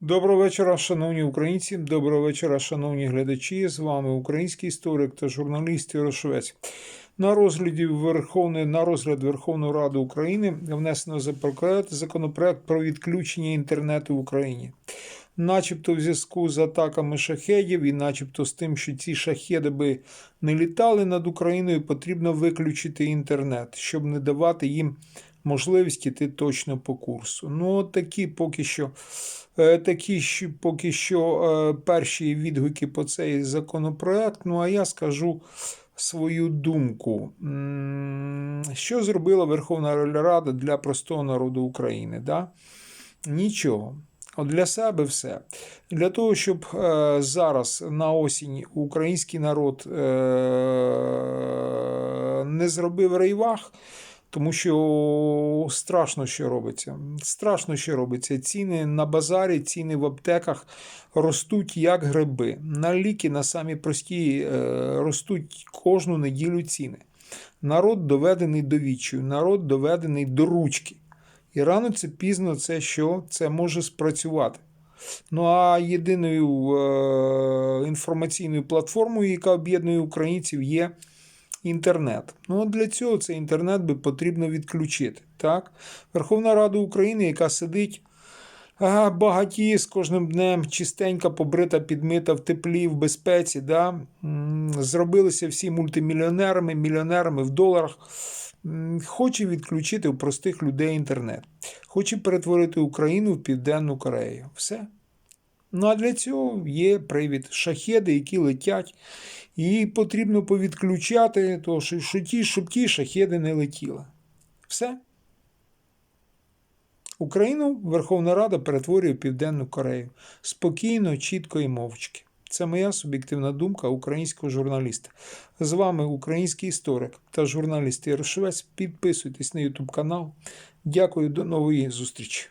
Доброго вечора, шановні українці. Доброго вечора, шановні глядачі. З вами український історик та журналіст Ярошовець. На розгляді Верховної на розгляд Верховної Ради України внесено законопроект, законопроект про відключення інтернету в Україні. Начебто, в зв'язку з атаками шахедів, і начебто з тим, що ці шахеди би не літали над Україною, потрібно виключити інтернет, щоб не давати їм можливість іти точно по курсу. Ну, такі поки що. Е, Такі поки що е, перші відгуки по цей законопроект. Ну а я скажу свою думку. Що зробила Верховна Рада для простого народу України? Да? Нічого. От для себе все. Для того, щоб е, зараз на осінь український народ е, не зробив рейвах, тому що страшно, що робиться. Страшно, що робиться. Ціни на базарі, ціни в аптеках ростуть як гриби. На ліки, на самі прості, е, ростуть кожну неділю ціни. Народ доведений до відчаю, народ доведений до ручки. І рано це пізно це що? Це може спрацювати. Ну а єдиною е, інформаційною платформою, яка об'єднує українців, є інтернет. Ну от для цього цей інтернет би потрібно відключити. Так? Верховна Рада України, яка сидить а, багатіє з кожним днем, чистенька, побрита, підмита в теплі, в безпеці, да? зробилися всі мультимільйонерами, мільйонерами в доларах. Хоче відключити у простих людей інтернет. Хоче перетворити Україну в Південну Корею. Все. Ну а для цього є привід шахеди, які летять, і потрібно повідключати, то, що, ті, щоб ті шахеди не летіли. Все. Україну Верховна Рада перетворює в Південну Корею. Спокійно, чітко і мовчки. Це моя суб'єктивна думка українського журналіста. З вами український історик та журналіст Ярошевець. Підписуйтесь на YouTube канал. Дякую, до нової зустрічі.